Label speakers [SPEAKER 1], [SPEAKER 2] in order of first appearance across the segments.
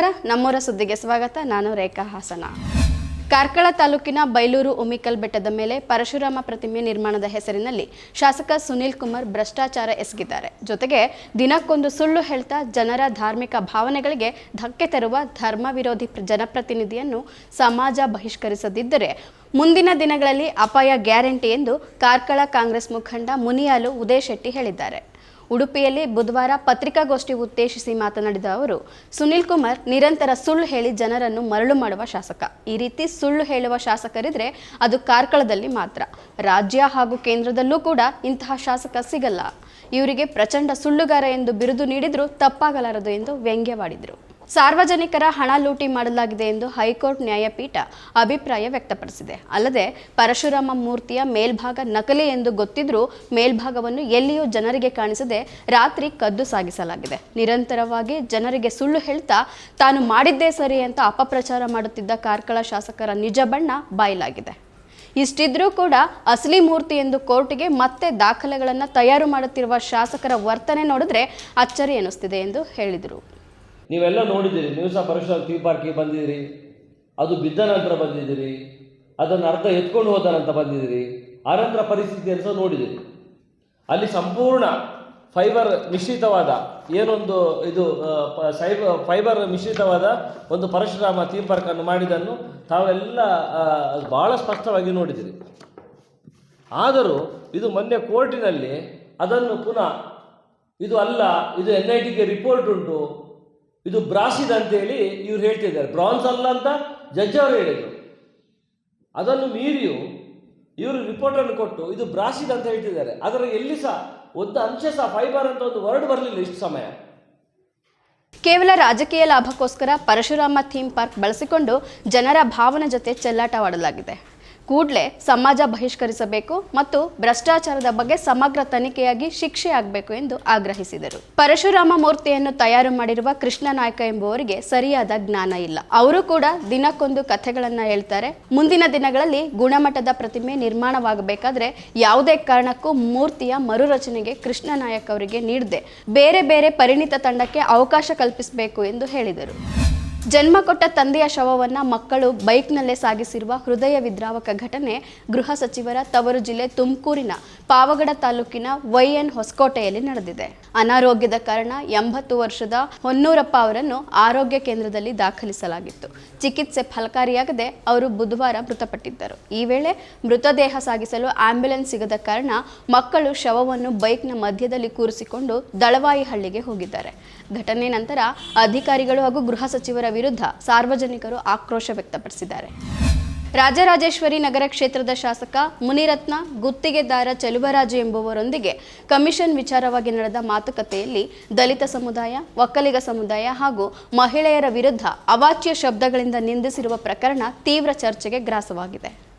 [SPEAKER 1] ನಮಸ್ಕಾರ, ನಮ್ಮೂರ ಸುದ್ದಿಗೆ ಸ್ವಾಗತ. ನಾನು ರೇಖಾ ಹಾಸನ. ಕಾರ್ಕಳ ತಾಲೂಕಿನ ಬೈಲೂರು ಉಮಿಕಲ್ ಬೆಟ್ಟದ ಮೇಲೆ ಪರಶುರಾಮ ಪ್ರತಿಮೆ ನಿರ್ಮಾಣದ ಹೆಸರಿನಲ್ಲಿ ಶಾಸಕ ಸುನೀಲ್ ಕುಮಾರ್ ಭ್ರಷ್ಟಾಚಾರ ಎಸಗಿದ್ದಾರೆ. ಜೊತೆಗೆ ದಿನಕ್ಕೊಂದು ಸುಳ್ಳು ಹೇಳ್ತಾ ಜನರ ಧಾರ್ಮಿಕ ಭಾವನೆಗಳಿಗೆ ಧಕ್ಕೆ ತರುವ ಧರ್ಮ ವಿರೋಧಿ ಜನಪ್ರತಿನಿಧಿಯನ್ನು ಸಮಾಜ ಬಹಿಷ್ಕರಿಸದಿದ್ದರೆ ಮುಂದಿನ ದಿನಗಳಲ್ಲಿ ಅಪಾಯ ಗ್ಯಾರಂಟಿ ಎಂದು ಕಾರ್ಕಳ ಕಾಂಗ್ರೆಸ್ ಮುಖಂಡ ಮುನಿಯಾಲು ಉದಯ್ ಶೆಟ್ಟಿ ಹೇಳಿದ್ದಾರೆ. ಉಡುಪಿಯಲ್ಲಿ ಬುಧವಾರ ಪತ್ರಿಕಾಗೋಷ್ಠಿ ಉದ್ದೇಶಿಸಿ ಮಾತನಾಡಿದ ಅವರು, ಸುನಿಲ್ ಕುಮಾರ್ ನಿರಂತರ ಸುಳ್ಳು ಹೇಳಿ ಜನರನ್ನು ಮರಳು ಮಾಡುವ ಶಾಸಕ. ಈ ರೀತಿ ಸುಳ್ಳು ಹೇಳುವ ಶಾಸಕರಿದ್ರೆ ಅದು ಕಾರ್ಕಳದಲ್ಲಿ ಮಾತ್ರ. ರಾಜ್ಯ ಹಾಗೂ ಕೇಂದ್ರದಲ್ಲೂ ಕೂಡ ಇಂತಹ ಶಾಸಕ ಸಿಗಲ್ಲ. ಇವರಿಗೆ ಪ್ರಚಂಡ ಸುಳ್ಳುಗಾರ ಎಂದು ಬಿರುದು ನೀಡಿದ್ರು ತಪ್ಪಾಗಲಾರದು ಎಂದು ವ್ಯಂಗ್ಯವಾಡಿದರು. ಸಾರ್ವಜನಿಕರ ಹಣ ಲೂಟಿ ಮಾಡಲಾಗಿದೆ ಎಂದು ಹೈಕೋರ್ಟ್ ನ್ಯಾಯಪೀಠ ಅಭಿಪ್ರಾಯ ವ್ಯಕ್ತಪಡಿಸಿದೆ. ಅಲ್ಲದೆ, ಪರಶುರಾಮ ಮೂರ್ತಿಯ ಮೇಲ್ಭಾಗ ನಕಲಿ ಎಂದು ಗೊತ್ತಿದ್ರೂ ಮೇಲ್ಭಾಗವನ್ನು ಎಲ್ಲಿಯೂ ಜನರಿಗೆ ಕಾಣಿಸದೆ ರಾತ್ರಿ ಕದ್ದು ಸಾಗಿಸಲಾಗಿದೆ. ನಿರಂತರವಾಗಿ ಜನರಿಗೆ ಸುಳ್ಳು ಹೇಳ್ತಾ ತಾನು ಮಾಡಿದ್ದೇ ಸರಿ ಅಂತ ಅಪಪ್ರಚಾರ ಮಾಡುತ್ತಿದ್ದ ಕಾರ್ಕಳ ಶಾಸಕರ ನಿಜ ಬಣ್ಣ ಬಾಯಲಾಗಿದೆ. ಇಷ್ಟಿದ್ರೂ ಕೂಡ ಅಸಲಿ ಮೂರ್ತಿ ಎಂದು ಕೋರ್ಟ್ಗೆ ಮತ್ತೆ ದಾಖಲೆಗಳನ್ನು ತಯಾರು ಮಾಡುತ್ತಿರುವ ಶಾಸಕರ ವರ್ತನೆ ನೋಡಿದ್ರೆ ಅಚ್ಚರಿ ಎನಿಸ್ತಿದೆ ಎಂದು ಹೇಳಿದರು.
[SPEAKER 2] ನೀವೆಲ್ಲ ನೋಡಿದ್ದೀರಿ ನೀವು ಸಹ ಪರಶುರಾಮ ಥೀಮ್ ಪಾರ್ಕಿಗೆ ಬಂದಿದ್ದೀರಿ, ಅದು ಬಿದ್ದ ನಂತರ ಬಂದಿದ್ದೀರಿ, ಅದನ್ನು ಅರ್ಧ ಎತ್ಕೊಂಡು ಹೋದ ನಂತರ ಬಂದಿದ್ದೀರಿ, ಆನಂತರ ಪರಿಸ್ಥಿತಿಯನ್ನು ಸಹ ನೋಡಿದ್ದೀರಿ. ಅಲ್ಲಿ ಸಂಪೂರ್ಣ ಫೈಬರ್ ಮಿಶ್ರಿತವಾದ, ಏನೊಂದು ಇದು ಸೈಬ ಫೈಬರ್ ಮಿಶ್ರಿತವಾದ ಒಂದು ಪರಶುರಾಮ ಥೀಮ್ ಪಾರ್ಕನ್ನು ಮಾಡಿದ್ದನ್ನು ತಾವೆಲ್ಲ ಬಹಳ ಸ್ಪಷ್ಟವಾಗಿ ನೋಡಿದ್ದೀರಿ. ಆದರೂ ಇದು ಮೊನ್ನೆ ಕೋರ್ಟಿನಲ್ಲಿ ಅದನ್ನು ಪುನಃ, ಇದು ಅಲ್ಲ, ಇದು ಎನ್ ಐ ಟಿಗೆ ರಿಪೋರ್ಟ್ ಉಂಟು ಇದು ಬ್ರಾಸಿದ್ ಅಂತೇಳಿ ಇವ್ರು ಹೇಳ್ತಿದ್ದಾರೆ. ಬ್ರಾನ್ಸ್ ಅಲ್ಲ ಅಂತ ಜಡ್ಜ್ ಅವರು ಹೇಳಿದರು. ಅದನ್ನು ಮೀರಿಯು ಇವರು ರಿಪೋರ್ಟನ್ನು ಕೊಟ್ಟು ಇದು ಬ್ರಾಸಿದ್ ಅಂತ ಹೇಳ್ತಿದ್ದಾರೆ. ಅದರ ಎಲ್ಲಿ ಸಹ ಒಂದು ಅಂಶ ಸಹ ಫೈಬರ್ ಅಂತ ಒಂದು ವರ್ಡ್ ಬರಲಿಲ್ಲ ಇಷ್ಟು ಸಮಯ.
[SPEAKER 1] ಕೇವಲ ರಾಜಕೀಯ ಲಾಭಕ್ಕೋಸ್ಕರ ಪರಶುರಾಮ ಥೀಮ್ ಪಾರ್ಕ್ ಬಳಸಿಕೊಂಡು ಜನರ ಭಾವನೆ ಜೊತೆ ಚೆಲ್ಲಾಟವಾಡಲಾಗಿದೆ. ಕೂಡಲೇ ಸಮಾಜ ಬಹಿಷ್ಕರಿಸಬೇಕು ಮತ್ತು ಭ್ರಷ್ಟಾಚಾರದ ಬಗ್ಗೆ ಸಮಗ್ರ ತನಿಖೆಯಾಗಿ ಶಿಕ್ಷೆ ಆಗಬೇಕು ಎಂದು ಆಗ್ರಹಿಸಿದರು. ಪರಶುರಾಮ ಮೂರ್ತಿಯನ್ನು ತಯಾರು ಮಾಡಿರುವ ಕೃಷ್ಣ ನಾಯ್ಕ ಎಂಬುವರಿಗೆ ಸರಿಯಾದ ಜ್ಞಾನ ಇಲ್ಲ. ಅವರು ಕೂಡ ದಿನಕ್ಕೊಂದು ಕಥೆಗಳನ್ನ ಹೇಳ್ತಾರೆ. ಮುಂದಿನ ದಿನಗಳಲ್ಲಿ ಗುಣಮಟ್ಟದ ಪ್ರತಿಮೆ ನಿರ್ಮಾಣವಾಗಬೇಕಾದ್ರೆ ಯಾವುದೇ ಕಾರಣಕ್ಕೂ ಮೂರ್ತಿಯ ಮರುರಚನೆಗೆ ಕೃಷ್ಣ ನಾಯಕ್ ಅವರಿಗೆ ನೀಡದೆ, ಬೇರೆ ಬೇರೆ ಪರಿಣಿತ ತಂಡಕ್ಕೆ ಅವಕಾಶ ಕಲ್ಪಿಸಬೇಕು ಎಂದು ಹೇಳಿದರು. ಜನ್ಮ ಕೊಟ್ಟ ತಂದೆಯ ಶವವನ್ನ ಮಕ್ಕಳು ಬೈಕ್ನಲ್ಲೇ ಸಾಗಿಸಿರುವ ಹೃದಯ ವಿದ್ರಾವಕ ಘಟನೆ ಗೃಹ ಸಚಿವರ ತವರು ಜಿಲ್ಲೆ ತುಮಕೂರಿನ ಪಾವಗಡ ತಾಲೂಕಿನ ವೈಎನ್ ಹೊಸಕೋಟೆಯಲ್ಲಿ ನಡೆದಿದೆ. ಅನಾರೋಗ್ಯದ ಕಾರಣ ಎಂಬತ್ತು ವರ್ಷದ ಹೊನ್ನೂರಪ್ಪ ಅವರನ್ನು ಆರೋಗ್ಯ ಕೇಂದ್ರದಲ್ಲಿ ದಾಖಲಿಸಲಾಗಿತ್ತು. ಚಿಕಿತ್ಸೆ ಫಲಕಾರಿಯಾಗದೆ ಅವರು ಬುಧವಾರ ಮೃತಪಟ್ಟಿದ್ದರು. ಈ ವೇಳೆ ಮೃತದೇಹ ಸಾಗಿಸಲು ಆಂಬ್ಯುಲೆನ್ಸ್ ಸಿಗದ ಕಾರಣ ಮಕ್ಕಳು ಶವವನ್ನು ಬೈಕ್ನ ಮಧ್ಯದಲ್ಲಿ ಕೂರಿಸಿಕೊಂಡು ದಳವಾಯಿ ಹಳ್ಳಿಗೆ ಹೋಗಿದ್ದಾರೆ. ಘಟನೆ ನಂತರ ಅಧಿಕಾರಿಗಳು ಹಾಗೂ ಗೃಹ ಸಚಿವರ ವಿರುದ್ಧ ಸಾರ್ವಜನಿಕರು ಆಕ್ರೋಶ ವ್ಯಕ್ತಪಡಿಸಿದ್ದಾರೆ. ರಾಜರಾಜೇಶ್ವರಿ ನಗರ ಕ್ಷೇತ್ರದ ಶಾಸಕ ಮುನಿರತ್ನ ಗುತ್ತಿಗೆದಾರ ಚೆಲುವರಾಜು ಎಂಬುವರೊಂದಿಗೆ ಕಮಿಷನ್ ವಿಚಾರವಾಗಿ ನಡೆದ ಮಾತುಕತೆಯಲ್ಲಿ ದಲಿತ ಸಮುದಾಯ, ಒಕ್ಕಲಿಗ ಸಮುದಾಯ ಹಾಗೂ ಮಹಿಳೆಯರ ವಿರುದ್ಧ ಅವಾಚ್ಯ ಶಬ್ದಗಳಿಂದ ನಿಂದಿಸಿರುವ ಪ್ರಕರಣ ತೀವ್ರ ಚರ್ಚೆಗೆ ಗ್ರಾಸವಾಗಿದೆ.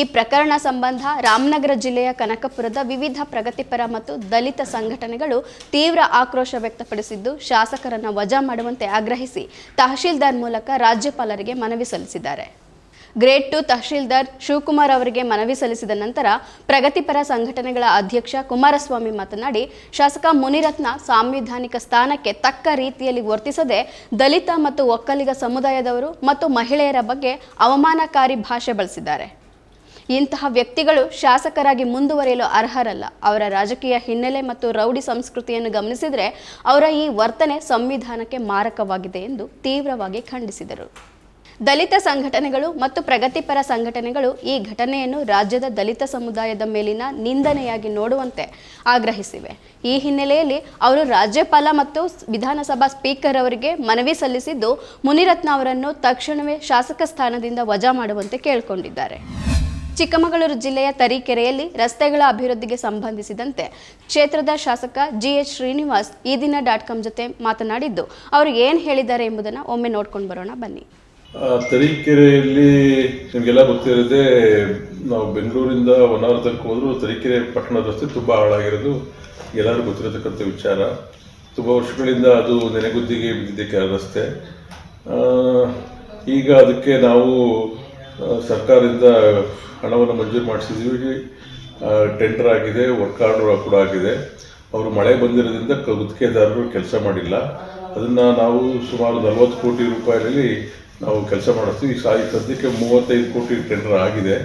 [SPEAKER 1] ಈ ಪ್ರಕರಣ ಸಂಬಂಧ ರಾಮನಗರ ಜಿಲ್ಲೆಯ ಕನಕಪುರದ ವಿವಿಧ ಪ್ರಗತಿಪರ ಮತ್ತು ದಲಿತ ಸಂಘಟನೆಗಳು ತೀವ್ರ ಆಕ್ರೋಶ ವ್ಯಕ್ತಪಡಿಸಿದ್ದು, ಶಾಸಕರನ್ನು ವಜಾ ಮಾಡುವಂತೆ ಆಗ್ರಹಿಸಿ ತಹಶೀಲ್ದಾರ್ ಮೂಲಕ ರಾಜ್ಯಪಾಲರಿಗೆ ಮನವಿ ಸಲ್ಲಿಸಿದ್ದಾರೆ. ಗ್ರೇಡ್ ಟು ತಹಶೀಲ್ದಾರ್ ಶಿವಕುಮಾರ್ ಅವರಿಗೆ ಮನವಿ ಸಲ್ಲಿಸಿದ ನಂತರ ಪ್ರಗತಿಪರ ಸಂಘಟನೆಗಳ ಅಧ್ಯಕ್ಷ ಕುಮಾರಸ್ವಾಮಿ ಮಾತನಾಡಿ, ಶಾಸಕ ಮುನಿರತ್ನ ಸಾಂವಿಧಾನಿಕ ಸ್ಥಾನಕ್ಕೆ ತಕ್ಕ ರೀತಿಯಲ್ಲಿ ವರ್ತಿಸದೆ ದಲಿತ ಮತ್ತು ಒಕ್ಕಲಿಗ ಸಮುದಾಯದವರು ಮತ್ತು ಮಹಿಳೆಯರ ಬಗ್ಗೆ ಅವಮಾನಕಾರಿ ಭಾಷೆ ಬಳಸಿದ್ದಾರೆ. ಇಂತಹ ವ್ಯಕ್ತಿಗಳು ಶಾಸಕರಾಗಿ ಮುಂದುವರಿಯಲು ಅರ್ಹರಲ್ಲ. ಅವರ ರಾಜಕೀಯ ಹಿನ್ನೆಲೆ ಮತ್ತು ರೌಡಿ ಸಂಸ್ಕೃತಿಯನ್ನು ಗಮನಿಸಿದರೆ ಅವರ ಈ ವರ್ತನೆ ಸಂವಿಧಾನಕ್ಕೆ ಮಾರಕವಾಗಿದೆ ಎಂದು ತೀವ್ರವಾಗಿ ಖಂಡಿಸಿದರು. ದಲಿತ ಸಂಘಟನೆಗಳು ಮತ್ತು ಪ್ರಗತಿಪರ ಸಂಘಟನೆಗಳು ಈ ಘಟನೆಯನ್ನು ರಾಜ್ಯದ ದಲಿತ ಸಮುದಾಯದ ಮೇಲಿನ ನಿಂದನೆಯಾಗಿ ನೋಡುವಂತೆ ಆಗ್ರಹಿಸಿವೆ. ಈ ಹಿನ್ನೆಲೆಯಲ್ಲಿ ಅವರು ರಾಜ್ಯಪಾಲ ಮತ್ತು ವಿಧಾನಸಭಾ ಸ್ಪೀಕರ್ ಅವರಿಗೆ ಮನವಿ ಸಲ್ಲಿಸಿದ್ದು, ಮುನಿರತ್ನ ಅವರನ್ನು ತಕ್ಷಣವೇ ಶಾಸಕ ಸ್ಥಾನದಿಂದ ವಜಾ ಮಾಡುವಂತೆ ಕೇಳಿಕೊಂಡಿದ್ದಾರೆ. ಚಿಕ್ಕಮಗಳೂರು ಜಿಲ್ಲೆಯ ತರೀಕೆರೆಯಲ್ಲಿ ರಸ್ತೆಗಳ ಅಭಿವೃದ್ಧಿಗೆ ಸಂಬಂಧಿಸಿದಂತೆ ಕ್ಷೇತ್ರದ ಶಾಸಕ ಜಿಎಚ್ ಶ್ರೀನಿವಾಸ್ ಈ ದಿನ ಡಾಟ್ ಕಾಮ್ ಜೊತೆ ಮಾತನಾಡಿದ್ದು, ಅವರು ಏನು ಹೇಳಿದ್ದಾರೆ ಎಂಬುದನ್ನು ಒಮ್ಮೆ ನೋಡ್ಕೊಂಡು ಬರೋಣ, ಬನ್ನಿ.
[SPEAKER 3] ತರೀಕೆರೆಯಲ್ಲಿ ನಿಮಗೆಲ್ಲ ಗೊತ್ತಿರೋದೇ ನಾವು ಬೆಂಗಳೂರಿಂದ ಒನ್ ಅವರ್ ತನಕ ಹೋದ್ರು ತರೀಕೆರೆ ಪಟ್ಟಣದ ರಸ್ತೆ ತುಂಬ ಹಾಳಾಗಿರೋದು ಎಲ್ಲರೂ ಗೊತ್ತಿರತಕ್ಕಂಥ ವಿಚಾರ. ತುಂಬ ವರ್ಷಗಳಿಂದ ಅದು ನೆನೆಗುದ್ದಿಗೆ ಬಿದ್ದಿದ್ದೆ ರಸ್ತೆ. ಈಗ ಅದಕ್ಕೆ ನಾವು ಸರ್ಕಾರದಿಂದ ಹಣವನ್ನು ಮಂಜೂರು ಮಾಡಿಸಿದ್ದೀವಿ ಟೆಂಡರ್ ಆಗಿದೆ ವರ್ಕ್ ಆರ್ಡರ್ ಕೂಡ ಆಗಿದೆ. ಅವರು ಮಳೆ ಬಂದಿರೋದ್ರಿಂದ ಗುತ್ತಿಗೆದಾರರು ಕೆಲಸ ಮಾಡಿಲ್ಲ. ಅದನ್ನು ನಾವು ಸುಮಾರು ನಲವತ್ತು ಕೋಟಿ ರೂಪಾಯಿಯಲ್ಲಿ ನಾವು ಕೆಲಸ ಮಾಡಿಸ್ತೀವಿ. ಈ ಸದ್ಯಕ್ಕೆ ಮೂವತ್ತೈದು ಕೋಟಿ ಟೆಂಡರ್ ಆಗಿದೆ.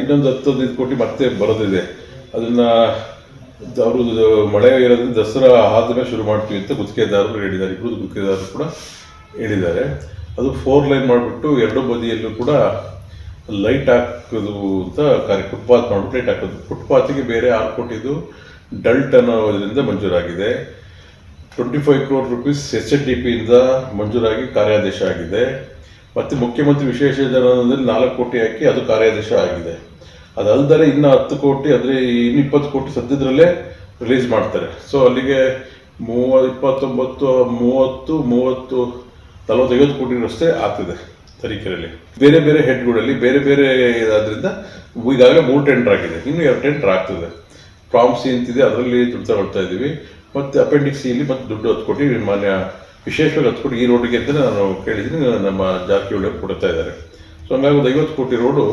[SPEAKER 3] ಇನ್ನೊಂದು ಹತ್ತು ಹದಿನೈದು ಕೋಟಿ ಮತ್ತೆ ಬರೋದಿದೆ. ಅದನ್ನು ಅವರು ಮಳೆ ಇರೋದ್ರಿಂದ ದಸರಾ ಆದಮೇಲೆ ಶುರು ಮಾಡ್ತೀವಿ ಅಂತ ಗುತ್ತಿಗೆದಾರರು ಹೇಳಿದ್ದಾರೆ. ಇಬ್ಬರು ಗುತ್ತಿಗೆದಾರರು ಕೂಡ ಹೇಳಿದ್ದಾರೆ. ಅದು ಫೋರ್ ಲೈನ್ ಮಾಡಿಬಿಟ್ಟು ಎರಡು ಬದಿಯಲ್ಲೂ ಕೂಡ ಲೈಟ್ ಹಾಕೋದು ಅಂತ ಕಾರ್ಯ ಫುಟ್ಪಾತ್ ಮಾಡಿಬಿಟ್ಟು ಲೈಟ್ ಹಾಕೋದು. ಫುಟ್ಪಾತಿಗೆ ಬೇರೆ ಆರು ಕೋಟಿದು ಡಲ್ಟ್ ಅನ್ನೋದ್ರಿಂದ ಮಂಜೂರಾಗಿದೆ. Twenty five crore rupees S N D ಪಿಯಿಂದ ಮಂಜೂರಾಗಿ ಕಾರ್ಯಾದೇಶ ಆಗಿದೆ. ಮತ್ತು ಮುಖ್ಯಮಂತ್ರಿ ವಿಶೇಷ ಜನದಲ್ಲಿ ನಾಲ್ಕು ಕೋಟಿ ಹಾಕಿ ಅದು ಕಾರ್ಯಾದೇಶ ಆಗಿದೆ. ಅದಲ್ಲದೆ ಇನ್ನು ಹತ್ತು ಕೋಟಿ, ಅಂದರೆ ಇನ್ನು ಇಪ್ಪತ್ತು ಕೋಟಿ ಸದ್ಯದರಲ್ಲೇ ರಿಲೀಸ್ ಮಾಡ್ತಾರೆ. ಸೊ ಅಲ್ಲಿಗೆ ಮೂವ, ಇಪ್ಪತ್ತೊಂಬತ್ತು, ಮೂವತ್ತು ಮೂವತ್ತು ನಲವತ್ತೈವತ್ತು ಕೋಟಿ ರಸ್ತೆ ಆಗ್ತಿದೆ ತರೀಕೆರೆಯಲ್ಲಿ. ಬೇರೆ ಬೇರೆ ಹೆಡ್ಗಳಲ್ಲಿ ಬೇರೆ ಬೇರೆ ಇದಾದ್ರಿಂದ ಈಗಾಗಲೇ ಮೂರು ಟೆಂಡರ್ ಆಗಿದೆ. ಇನ್ನು ಎರಡು ಟೆಂಡರ್ ಆಗ್ತದೆ. ಪ್ರಾಮ್ಸಿ ಅಂತಿದೆ, ಅದರಲ್ಲಿ ದುಡ್ಡು ತಗೊಳ್ತಾ ಇದ್ದೀವಿ. ಮತ್ತು ಅಪೆಂಡಿಕ್ಸ್ ಇಲ್ಲಿ ಮತ್ತು ದುಡ್ಡು ಹತ್ತು ಕೋಟಿ, ಮಾನ್ಯ ವಿಶೇಷವಾಗಿ ಹತ್ತು ಕೋಟಿ ಈ ರೋಡಿಗೆ ಅಂತ ನಾನು ಕೇಳಿದ್ದೀನಿ, ನಮ್ಮ ಜಾರಕಿಹೊಳಿ ಕೊಡ್ತಾ ಇದ್ದಾರೆ. ಸೊ ಹಂಗಾಗಿ ಒಂದು ಐವತ್ತು ಕೋಟಿ ರೋಡು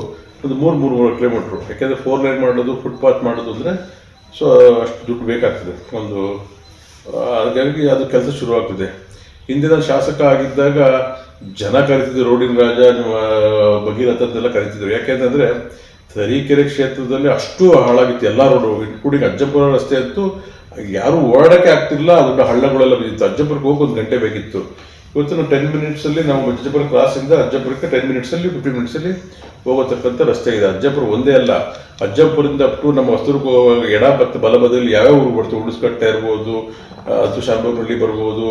[SPEAKER 3] ಒಂದು ಮೂರು ಮೂರು ಮೂರು ಕಿಲೋಮೀಟ್ರು ಯಾಕೆಂದರೆ ಫೋರ್ ಲೈನ್ ಮಾಡೋದು ಫುಟ್ಪಾತ್ ಮಾಡೋದು ಅಂದರೆ ಸೊ ಅಷ್ಟು ದುಡ್ಡು ಬೇಕಾಗ್ತದೆ. ಒಂದು ಹಾಗಾಗಿ ಅದು ಕೆಲಸ ಶುರುವಾಗ್ತದೆ. ಹಿಂದಿನ ಶಾಸಕ ಆಗಿದ್ದಾಗ ಜನ ಕರಿತಿದ್ರು, ರೋಡಿನ ರಾಜ ಭಗೀರಥದ್ದೆಲ್ಲ ಕರೀತಿದ್ರು. ಯಾಕೆಂತಂದ್ರೆ ತರೀಕೆರೆ ಕ್ಷೇತ್ರದಲ್ಲಿ ಅಷ್ಟು ಹಾಳಾಗಿತ್ತು. ಎಲ್ಲ ರೋಡು ಇನ್ಕ್ಲೂಡಿಂಗ್ ಅಜ್ಜಪುರ ರಸ್ತೆ ಅಂತೂ ಯಾರು ಓಡಕ್ಕೆ ಆಗ್ತಿಲ್ಲ ಅದೊಂದು ಹಳ್ಳಗಳೆಲ್ಲ ಬಿದ್ದಿತ್ತು. ಅಜ್ಜಪುರಕ್ಕೆ ಹೋಗಿ ಒಂದು ಗಂಟೆ ಬೇಕಿತ್ತು. ಇವತ್ತು ನಾವು ಟೆನ್ ಮಿನಿಟ್ಸಲ್ಲಿ ನಾವು ಅಜ್ಜಪುರ ಕ್ರಾಸಿಂದ ಅಜ್ಜಪುರಕ್ಕೆ ಟೆನ್ ಮಿನಿಟ್ಸಲ್ಲಿ ಫಿಫ್ಟೀನ್ ಮಿನಿಟ್ಸಲ್ಲಿ ಹೋಗತಕ್ಕಂಥ ರಸ್ತೆ ಇದೆ. ಅಜ್ಜಪುರ ಒಂದೇ ಅಲ್ಲ. ಅಜ್ಜಪುರದಿಂದ ಅಪ್ ಟು ನಮ್ಮ ಹೊಸದುರ್ಗ ಹೋಗುವಾಗ ಎಡ ಮತ್ತು ಬಲಬದಲ್ಲಿ ಯಾವ್ಯಾವ ಊರು ಬರ್ತವೆ ಉಳಿಸ್ಕಟ್ಟೆ ಇರ್ಬೋದು ಅಥವಾ ಶಾಮನಹಳ್ಳಿ ಬರ್ಬೋದು,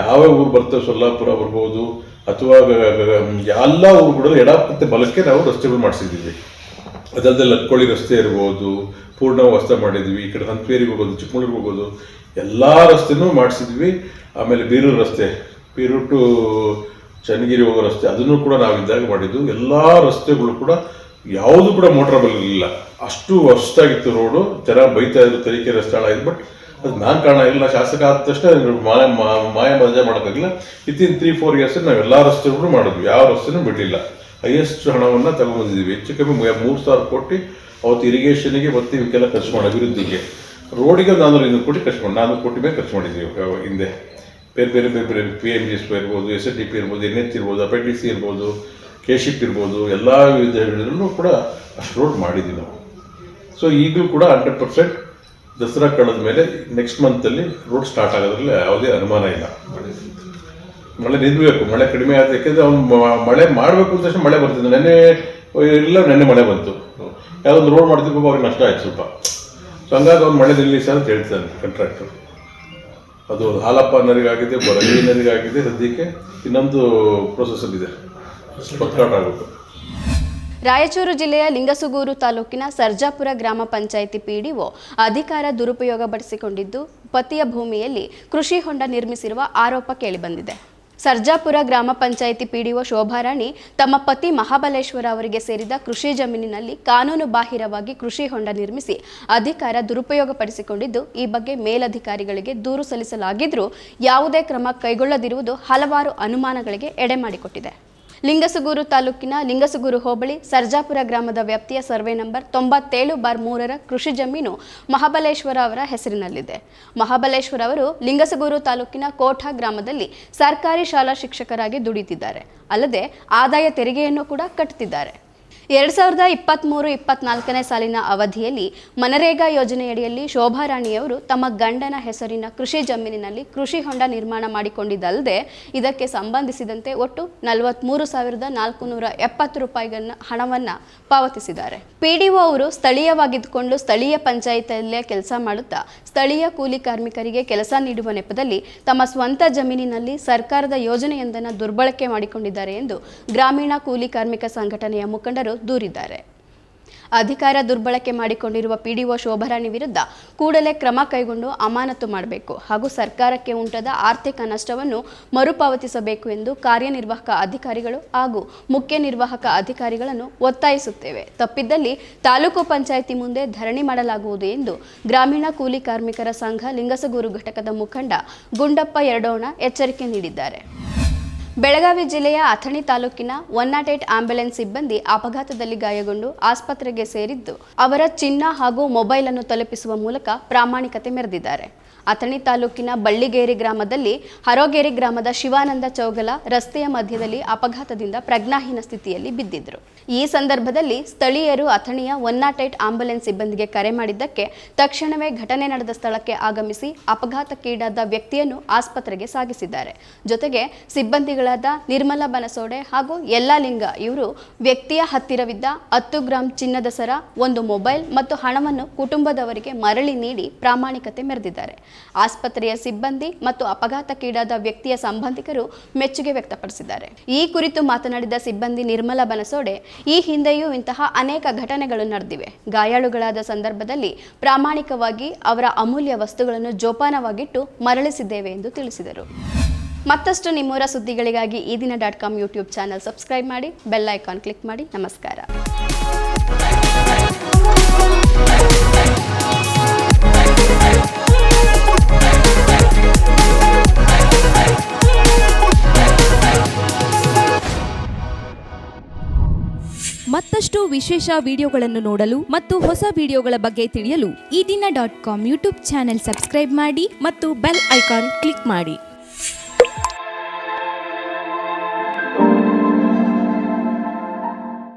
[SPEAKER 3] ಯಾವ ಊರು ಬರ್ತವೆ ಸೊಲ್ಲಾಪುರ ಬರ್ಬೋದು, ಅಥವಾ ಎಲ್ಲ ಊರುಗಳಲ್ಲೂ ಎಡ ಮತ್ತು ಬಲಕ್ಕೆ ನಾವು ರಸ್ತೆಗಳು ಮಾಡಿಸಿದ್ದೀವಿ. ಅದಲ್ಲದೆ ಲಕ್ಕೊಳ್ಳಿ ರಸ್ತೆ ಇರ್ಬೋದು, ಪೂರ್ಣ ವಸ್ತು ಮಾಡಿದ್ವಿ. ಈ ಕಡೆ ಹಂಪೇರಿಗೆ ಹೋಗೋದು, ಚಿಕ್ಕಮಗಳೂರಿಗೆ ಹೋಗೋದು, ಎಲ್ಲ ರಸ್ತೆನೂ ಮಾಡಿಸಿದ್ವಿ. ಆಮೇಲೆ ಬೀರೂರು ರಸ್ತೆ. ಬೀರೂರು ಟು ಚನ್ನಗಿರಿ ಹೋಗೋ ರಸ್ತೆ, ಅದನ್ನು ಕೂಡ ನಾವಿದ್ದಾಗ ಮಾಡಿದ್ದು. ಎಲ್ಲ ರಸ್ತೆಗಳು ಕೂಡ ಯಾವುದು ಕೂಡ ಮೋಟ್ರಬಲ್ ಇರಲಿಲ್ಲ ಅಷ್ಟು ಹೊಸ್ತಾಗಿತ್ತು ರೋಡು ಜನ ಬೈತಾ ಇದ್ರು, ತರೀಕೆರೆ ಸ್ಥಳ ಇದು ಬಟ್ ಅದು ನಾನು ಕಾರಣ ಇಲ್ಲ ಶಾಸಕ ಆದ ತಕ್ಷಣ ಮಾಯ ಮಾಯ ಮಜಾ ಮಾಡೋಕ್ಕಾಗಿಲ್ಲ ಇತ್ತಿನ ತ್ರೀ ಫೋರ್ ಇಯರ್ಸ್ ನಾವೆಲ್ಲ ರಸ್ತೆಗಳು ಮಾಡಿದ್ವಿ. ಯಾವ ರಸ್ತೆನೂ ಬಿಡಲಿಲ್ಲ. ಹೈಯೆಸ್ಟ್ ಹಣವನ್ನು ತಗೊಂಡ್ಬಂದಿದ್ದೀವಿ ಹೆಚ್ಚು ಕಮ್ಮಿ ಮೂರು ಸಾವಿರ ಕೋಟಿ ಅವತ್ತು ಇರಿಗೇಷನ್ಗೆ ಮತ್ತು ಇವಕ್ಕೆಲ್ಲ ಖರ್ಚು ಮಾಡಿ ಅಭಿವೃದ್ಧಿಗೆ. ರೋಡಿಗೆ ನಾನು ಇನ್ನೂರು ಕೋಟಿ ಖರ್ಚು ಮಾಡಿ ನಾನ್ನೂರು ಕೋಟಿ ಮೇಲೆ ಖರ್ಚು ಮಾಡಿದ್ದೀವಿ, ಹಿಂದೆ. ಬೇರೆ ಬೇರೆ ಬೇರೆ ಬೇರೆ ಪಿ ಎಂ ಜಿ ಎಸ್ ಇರ್ಬೋದು ಎಸ್ ಎನ್ ಡಿ ಪಿ ಇರ್ಬೋದು ಎನ್ ಎಚ್ ಇರ್ಬೋದು ಅಪೆಂಡಿಸಿ ಇರ್ಬೋದು ಕೆಶಿಪ್ ಇರ್ಬೋದು, ಎಲ್ಲ ವಿಧಗಳಲ್ಲೂ ಕೂಡ ಅಷ್ಟು ರೋಡ್ ಮಾಡಿದ್ದೀವಿ ನಾವು. ಸೊ ಈಗಲೂ ಕೂಡ ಹಂಡ್ರೆಡ್ ಪರ್ಸೆಂಟ್ ದಸರಾ ಕಳೆದ ಮೇಲೆ ನೆಕ್ಸ್ಟ್ ಮಂತಲ್ಲಿ ರೋಡ್ ಸ್ಟಾರ್ಟ್ ಆಗೋದ್ರಲ್ಲಿ ಯಾವುದೇ ಅನುಮಾನ ಇಲ್ಲ. ಮಳೆ ನಿಲ್ಬೇಕು ಮಳೆ ಕಡಿಮೆ ಆದ ಯಾಕೆಂದರೆ ಅವ್ನು ಮಳೆ ಮಾಡಬೇಕು ಅಂತ ಮಳೆ ಬರ್ತಿದ್ದೆ ನೆನ್ನೆ, ಇಲ್ಲ, ನೆನ್ನೆ ಮಳೆ ಬಂತು. ಯಾವುದೊಂದು ರೋಡ್ ಮಾಡ್ತಿರ್ಬೇಕು ಅವ್ರಿಗೆ ನಷ್ಟ ಆಯ್ತು ಸ್ವಲ್ಪ. ಸೊ ಹಂಗಾಗಿ ಅವ್ನು ಮಳೆ ನಿಲ್ಲಿಸ ಅಂತ ಹೇಳ್ತಾನೆ ಕಾಂಟ್ರಾಕ್ಟರ್ ಅದು ಹಾಲಪ್ಪ ನರಿಗಾಗಿದೆ ಬರಗಿ ನರಿಗಾಗಿದೆ ಸದ್ಯಕ್ಕೆ ಇನ್ನೊಂದು ಪ್ರೊಸೆಸಲ್ಲಿದೆ ವರ್ಕೌಟ್ ಆಗಬೇಕು
[SPEAKER 1] ರಾಯಚೂರು ಜಿಲ್ಲೆಯ ಲಿಂಗಸುಗೂರು ತಾಲೂಕಿನ ಸರ್ಜಾಪುರ ಗ್ರಾಮ ಪಂಚಾಯಿತಿ ಪಿಡಿಒ ಅಧಿಕಾರ ದುರುಪಯೋಗ ಪಡಿಸಿಕೊಂಡಿದ್ದು ಪತಿಯ ಭೂಮಿಯಲ್ಲಿ ಕೃಷಿ ಹೊಂಡ ನಿರ್ಮಿಸಿರುವ ಆರೋಪ ಕೇಳಿಬಂದಿದೆ. ಸರ್ಜಾಪುರ ಗ್ರಾಮ ಪಂಚಾಯಿತಿ ಪಿಡಿಒ ಶೋಭಾರಾಣಿ ತಮ್ಮ ಪತಿ ಮಹಾಬಲೇಶ್ವರ ಅವರಿಗೆ ಸೇರಿದ ಕೃಷಿ ಜಮೀನಿನಲ್ಲಿ ಕಾನೂನು ಬಾಹಿರವಾಗಿ ಕೃಷಿ ಹೊಂಡ ನಿರ್ಮಿಸಿ ಅಧಿಕಾರ ದುರುಪಯೋಗಪಡಿಸಿಕೊಂಡಿದ್ದು, ಈ ಬಗ್ಗೆ ಮೇಲಧಿಕಾರಿಗಳಿಗೆ ದೂರು ಸಲ್ಲಿಸಲಾಗಿದ್ದರೂ ಯಾವುದೇ ಕ್ರಮ ಕೈಗೊಳ್ಳದಿರುವುದು ಹಲವಾರು ಅನುಮಾನಗಳಿಗೆ ಎಡೆ ಮಾಡಿಕೊಟ್ಟಿದೆ. ಲಿಂಗಸುಗೂರು ತಾಲೂಕಿನ ಲಿಂಗಸಗೂರು ಹೋಬಳಿ ಸರ್ಜಾಪುರ ಗ್ರಾಮದ ವ್ಯಾಪ್ತಿಯ ಸರ್ವೆ ನಂಬರ್ ತೊಂಬತ್ತೇಳು ಬಾರ್ ಮೂರರ ಕೃಷಿ ಜಮೀನು ಮಹಾಬಲೇಶ್ವರ ಅವರ ಹೆಸರಿನಲ್ಲಿದೆ. ಮಹಾಬಲೇಶ್ವರ ಅವರು ಲಿಂಗಸಗೂರು ತಾಲೂಕಿನ ಕೋಠಾ ಗ್ರಾಮದಲ್ಲಿ ಸರ್ಕಾರಿ ಶಾಲಾ ಶಿಕ್ಷಕರಾಗಿ ದುಡಿತಿದ್ದಾರೆ. ಅಲ್ಲದೆ ಆದಾಯ ತೆರಿಗೆಯನ್ನು ಕೂಡ ಕಟ್ಟುತ್ತಿದ್ದಾರೆ ಎರಡು ಸಾವಿರದ ಇಪ್ಪತ್ತ್ಮೂರು ಇಪ್ಪತ್ನಾಲ್ಕನೇ ಸಾಲಿನ ಅವಧಿಯಲ್ಲಿ ಮನರೇಗಾ ಯೋಜನೆಯಡಿಯಲ್ಲಿ ಶೋಭಾರಾಣಿಯವರು ತಮ್ಮ ಗಂಡನ ಹೆಸರಿನ ಕೃಷಿ ಜಮೀನಿನಲ್ಲಿ ಕೃಷಿ ಹೊಂಡ ನಿರ್ಮಾಣ ಮಾಡಿಕೊಂಡಿದ್ದಲ್ಲದೆ ಇದಕ್ಕೆ ಸಂಬಂಧಿಸಿದಂತೆ ಒಟ್ಟು ನಲವತ್ತ್ಮೂರು ಸಾವಿರದ ನಾಲ್ಕುನೂರ ಎಪ್ಪತ್ತು ರೂಪಾಯಿಗಳನ್ನ ಹಣವನ್ನು ಪಾವತಿಸಿದ್ದಾರೆ. ಪಿಡಿಒ ಅವರು ಸ್ಥಳೀಯವಾಗಿದ್ದುಕೊಂಡು ಸ್ಥಳೀಯ ಪಂಚಾಯಿತಿಯಲ್ಲೇ ಕೆಲಸ ಮಾಡುತ್ತಾ ಸ್ಥಳೀಯ ಕೂಲಿ ಕಾರ್ಮಿಕರಿಗೆ ಕೆಲಸ ನೀಡುವ ನೆಪದಲ್ಲಿ ತಮ್ಮ ಸ್ವಂತ ಜಮೀನಿನಲ್ಲಿ ಸರ್ಕಾರದ ಯೋಜನೆಯೊಂದನ್ನು ದುರ್ಬಳಕೆ ಮಾಡಿಕೊಂಡಿದ್ದಾರೆ ಎಂದು ಗ್ರಾಮೀಣ ಕೂಲಿ ಕಾರ್ಮಿಕ ಸಂಘಟನೆಯ ಮುಖಂಡರು ದೂರಿದ್ದಾರೆ. ಅಧಿಕಾರ ದುರ್ಬಳಕೆ ಮಾಡಿಕೊಂಡಿರುವ ಪಿಡಿಒ ಶೋಭರಾಣಿ ವಿರುದ್ಧ ಕೂಡಲೇ ಕ್ರಮ ಕೈಗೊಂಡು ಅಮಾನತು ಮಾಡಬೇಕು ಹಾಗೂ ಸರ್ಕಾರಕ್ಕೆ ಉಂಟಾದ ಆರ್ಥಿಕ ನಷ್ಟವನ್ನು ಮರುಪಾವತಿಸಬೇಕು ಎಂದು ಕಾರ್ಯನಿರ್ವಾಹಕ ಅಧಿಕಾರಿಗಳು ಹಾಗೂ ಮುಖ್ಯ ನಿರ್ವಾಹಕ ಅಧಿಕಾರಿಗಳನ್ನು ಒತ್ತಾಯಿಸುತ್ತೇವೆ. ತಪ್ಪಿದ್ದಲ್ಲಿ ತಾಲೂಕು ಪಂಚಾಯಿತಿ ಮುಂದೆ ಧರಣಿ ಮಾಡಲಾಗುವುದು ಎಂದು ಗ್ರಾಮೀಣ ಕೂಲಿ ಕಾರ್ಮಿಕರ ಸಂಘ ಲಿಂಗಸಗೂರು ಘಟಕದ ಮುಖಂಡ ಗುಂಡಪ್ಪ ಎರಡೋಣ ಎಚ್ಚರಿಕೆ ನೀಡಿದ್ದಾರೆ. ಬೆಳಗಾವಿ ಜಿಲ್ಲೆಯ ಅಥಣಿ ತಾಲೂಕಿನ ಒನ್ ನಾಟ್ ಏಟ್ ಆಂಬ್ಯುಲೆನ್ಸ್ ಸಿಬ್ಬಂದಿ ಅಪಘಾತದಲ್ಲಿ ಗಾಯಗೊಂಡು ಆಸ್ಪತ್ರೆಗೆ ಸೇರಿದ್ದು, ಅವರ ಚಿನ್ನ ಹಾಗೂ ಮೊಬೈಲ್ ಅನ್ನು ತಲುಪಿಸುವ ಮೂಲಕ ಪ್ರಾಮಾಣಿಕತೆ ಮೆರೆದಿದ್ದಾರೆ. ಅಥಣಿ ತಾಲೂಕಿನ ಬಳ್ಳಿಗೇರಿ ಗ್ರಾಮದಲ್ಲಿ ಹರೋಗೇರಿ ಗ್ರಾಮದ ಶಿವಾನಂದ ಚೌಗಲ ರಸ್ತೆಯ ಮಧ್ಯದಲ್ಲಿ ಅಪಘಾತದಿಂದ ಪ್ರಜ್ಞಾಹೀನ ಸ್ಥಿತಿಯಲ್ಲಿ ಬಿದ್ದಿದ್ರು ಈ ಸಂದರ್ಭದಲ್ಲಿ ಸ್ಥಳೀಯರು ಅಥಣಿಯ ಒನ್ ನಾಟ್ ಏಟ್ ಆಂಬ್ಯುಲೆನ್ಸ್ ಸಿಬ್ಬಂದಿಗೆ ಕರೆ ಮಾಡಿದ್ದಕ್ಕೆ ತಕ್ಷಣವೇ ಘಟನೆ ನಡೆದ ಸ್ಥಳಕ್ಕೆ ಆಗಮಿಸಿ ಅಪಘಾತಕ್ಕೀಡಾದ ವ್ಯಕ್ತಿಯನ್ನು ಆಸ್ಪತ್ರೆಗೆ ಸಾಗಿಸಿದ್ದಾರೆ. ಜೊತೆಗೆ ಸಿಬ್ಬಂದಿಗಳಾದ ನಿರ್ಮಲಾ ಬನಸೋಡೆ ಹಾಗೂ ಯಲ್ಲಾಲಿಂಗ, ಇವರು ವ್ಯಕ್ತಿಯ ಹತ್ತಿರವಿದ್ದ ಹತ್ತು ಗ್ರಾಂ ಚಿನ್ನದ ಸರ, ಒಂದು ಮೊಬೈಲ್ ಮತ್ತು ಹಣವನ್ನು ಕುಟುಂಬದವರಿಗೆ ಮರಳಿ ನೀಡಿ ಪ್ರಾಮಾಣಿಕತೆ ಮೆರೆದಿದ್ದಾರೆ. ಆಸ್ಪತ್ರೆಯ ಸಿಬ್ಬಂದಿ ಮತ್ತು ಅಪಘಾತಕ್ಕೀಡಾದ ವ್ಯಕ್ತಿಯ ಸಂಬಂಧಿಕರು ಮೆಚ್ಚುಗೆ ವ್ಯಕ್ತಪಡಿಸಿದ್ದಾರೆ. ಈ ಕುರಿತು ಮಾತನಾಡಿದ ಸಿಬ್ಬಂದಿ ನಿರ್ಮಲಾ ಬನಸೋಡೆ, ಈ ಹಿಂದೆಯೂ ಇಂತಹ ಅನೇಕ ಘಟನೆಗಳು ನಡೆದಿವೆ. ಗಾಯಾಳುಗಳಾದ ಸಂದರ್ಭದಲ್ಲಿ ಪ್ರಾಮಾಣಿಕವಾಗಿ ಅವರ ಅಮೂಲ್ಯ ವಸ್ತುಗಳನ್ನು ಜೋಪಾನವಾಗಿಟ್ಟು ಮರಳಿಸಿದ್ದೇವೆ ಎಂದು ತಿಳಿಸಿದರು. ಮತ್ತಷ್ಟು ನಿಮ್ಮೂರ ಸುದ್ದಿಗಳಿಗಾಗಿ ಈ ದಿನ dot com YouTube channel subscribe ಮಾಡಿ, ಬೆಲ್ ಐಕಾನ್ ಕ್ಲಿಕ್ ಮಾಡಿ. ನಮಸ್ಕಾರ.
[SPEAKER 4] ಮತ್ತಷ್ಟು ವಿಶೇಷ ವಿಡಿಯೋಗಳನ್ನು ನೋಡಲು ಮತ್ತು ಹೊಸ ವಿಡಿಯೋಗಳ ಬಗ್ಗೆ ತಿಳಿಯಲು
[SPEAKER 5] ಈ ದಿನ dot com YouTube channel subscribe ಮಾಡಿ
[SPEAKER 4] ಮತ್ತು ಬೆಲ್ ಐಕಾನ್ ಕ್ಲಿಕ್ ಮಾಡಿ.